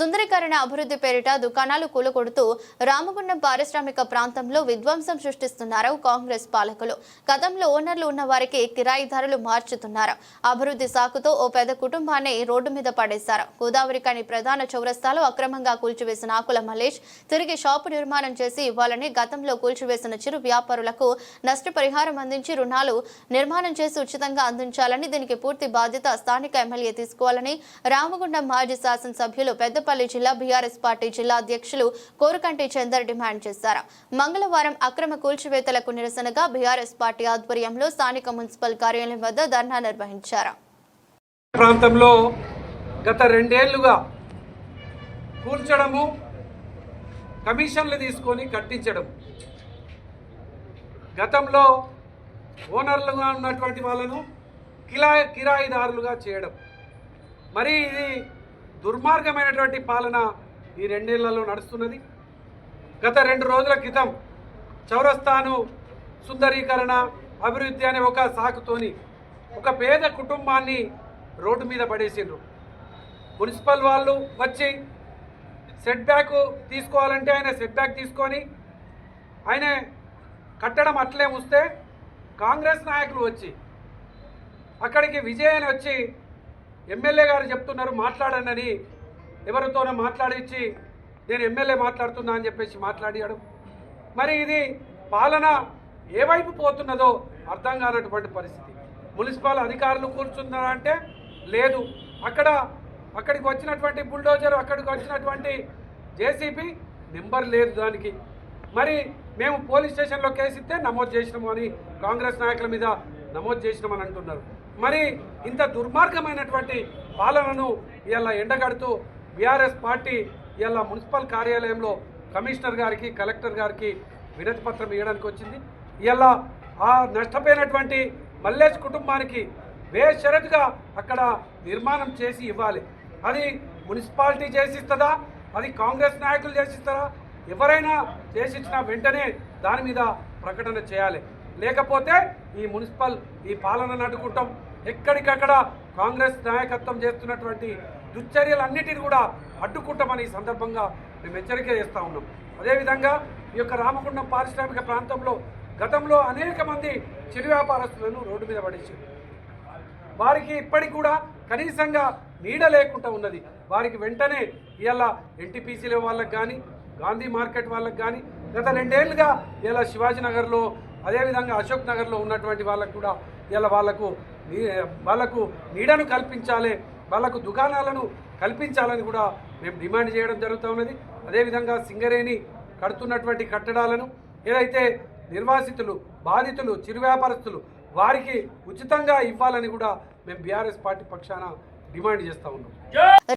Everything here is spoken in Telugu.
సుందరీకరణ అభివృద్ధి పేరిట దుకాణాలు కూలగొడుతూ రామగుండం పారిశ్రామిక ప్రాంతంలో విధ్వంసం సృష్టిస్తున్నారు కాంగ్రెస్ పాలకులు. గతంలో ఓనర్లు ఉన్న వారికి కిరాయిదారులు మార్చుతున్నారు. అభివృద్ధి సాకుతో ఓ పెద్ద కుటుంబాన్ని రోడ్డు మీద పడేశారు. గోదావరి కాని ప్రధాన చౌరస్తాలో అక్రమంగా కూల్చివేసిన ఆకుల మలేష్ తిరిగి షాపు నిర్మాణం చేసి ఇవ్వాలని గతంలో కూల్చివేసిన చిరు వ్యాపారులకు నష్టపరిహారం అందించి రుణాలు నిర్మాణం చేసి ఉచితంగా అందించాలని దీనికి పూర్తి బాధ్యత స్థానిక ఎమ్మెల్యే తీసుకోవాలని రామగుండం మాజీ శాసనసభ్యులు పెద్దపల్లి జిల్లా బీఆర్ఎస్ పార్టీ జిల్లా అధ్యక్షులు కోరుకంటి చందర్ డిమాండ్ చేశారు. మంగళవారం అక్రమ కూల్చివేతలకు నిరసనగా బీఆర్ఎస్ పార్టీ ఆధ్వర్యంలో స్థానిక మున్సిపల్ కార్యాలయం వద్ద ధర్నా నిర్వహించారు. ప్రాంతంలో గత రెండేళ్ళుగా కూల్చడము కమిషన్లు తీసుకొని కట్టించడం గతంలో ఓనర్లుగా ఉన్నటువంటి వాళ్ళను కిలా కిరాయిదారులుగా చేయడం. మరి ఇది దుర్మార్గమైనటువంటి పాలన ఈ రెండేళ్ళలో నడుస్తున్నది. గత రెండు రోజుల క్రితం చౌరస్తాను సుందరీకరణ అభివృద్ధి అనే ఒక సాకుతోని ఒక పేద కుటుంబాన్ని రోడ్డు మీద పడేసిండ్రు. మున్సిపల్ వాళ్ళు వచ్చి సెట్ బ్యాక్ తీసుకోవాలంటే ఆయన సెట్ బ్యాక్ తీసుకొని ఆయన కట్టడం అట్లే వస్తే కాంగ్రెస్ నాయకులు వచ్చి అక్కడికి విజయ్ అని వచ్చి ఎమ్మెల్యే గారు చెప్తున్నారు మాట్లాడండి అని. ఎవరితోనో మాట్లాడించి నేను ఎమ్మెల్యే మాట్లాడుతున్నా అని చెప్పేసి మాట్లాడాడు మరి ఇది పాలన ఏ వైపు పోతున్నదో అర్థం కానటువంటి పరిస్థితి. మున్సిపల్ అధికారులు కూర్చున్నారా అంటే లేదు. అక్కడ అక్కడికి వచ్చినటువంటి బుల్డోజర్ అక్కడికి వచ్చినటువంటి జేసీబీ నెంబర్ లేదు దానికి. మరి మేము పోలీస్ స్టేషన్లో కేసు ఇస్తే నమోదు చేసినాము అని కాంగ్రెస్ నాయకుల మీద నమోదు చేసినామని అంటున్నారు. మరి ఇంత దుర్మార్గమైనటువంటి పాలనను ఇలా ఎండగడుతూ బీఆర్ఎస్ పార్టీ ఇలా మున్సిపల్ కార్యాలయంలో కమిషనర్ గారికి కలెక్టర్ గారికి వినతి పత్రం ఇవ్వడానికి వచ్చింది. ఇలా ఆ నష్టపోయినటువంటి మల్లేష్ కుటుంబానికి బేషరతుగా అక్కడ నిర్మాణం చేసి ఇవ్వాలి. అది మున్సిపాలిటీ చేసిస్తుందా? అది కాంగ్రెస్ నాయకులు చేసిస్తారా? ఎవరైనా చేసిచ్చిన వెంటనే దాని మీద ప్రకటన చేయాలి. లేకపోతే ఈ మున్సిపల్ ఈ పాలన నడుకుంటాం ఎక్కడికక్కడ కాంగ్రెస్ నాయకత్వం చేస్తున్నటువంటి దుశ్చర్యలన్నిటిని కూడా అడ్డుకుంటామని ఈ సందర్భంగా మేము హెచ్చరిక చేస్తూ ఉన్నాం. అదేవిధంగా ఈ యొక్క రామకుండం పారిశ్రామిక ప్రాంతంలో గతంలో అనేక మంది చిరు వ్యాపారస్తులను రోడ్డు మీద పడేసారు వారికి ఇప్పటికి కూడా కనీసంగా నీడ లేకుండా ఉన్నది. వారికి వెంటనే ఇవాళ ఎన్టీపీసీల వాళ్ళకి కానీ గాంధీ మార్కెట్ వాళ్ళకి కానీ గత రెండేళ్ళుగా ఇలా శివాజీనగర్లో అదేవిధంగా అశోక్ నగర్లో ఉన్నటువంటి వాళ్ళకు కూడా ఇలా వాళ్ళకు నీ- వాళ్ళకు నీడను కల్పించాలి వాళ్ళకు దుకాణాలను కల్పించాలని కూడా మేము డిమాండ్ చేయడం జరుగుతూ ఉన్నది. అదేవిధంగా సింగరేణి కడుతున్నటువంటి కట్టడాలను ఏదైతే నిర్వాసితులు బాధితులు చిరు వ్యాపారస్తులు వారికి ఉచితంగా ఇవ్వాలని కూడా మేము బీఆర్ఎస్ పార్టీ పక్షాన డిమాండ్ చేస్తూ ఉన్నాం.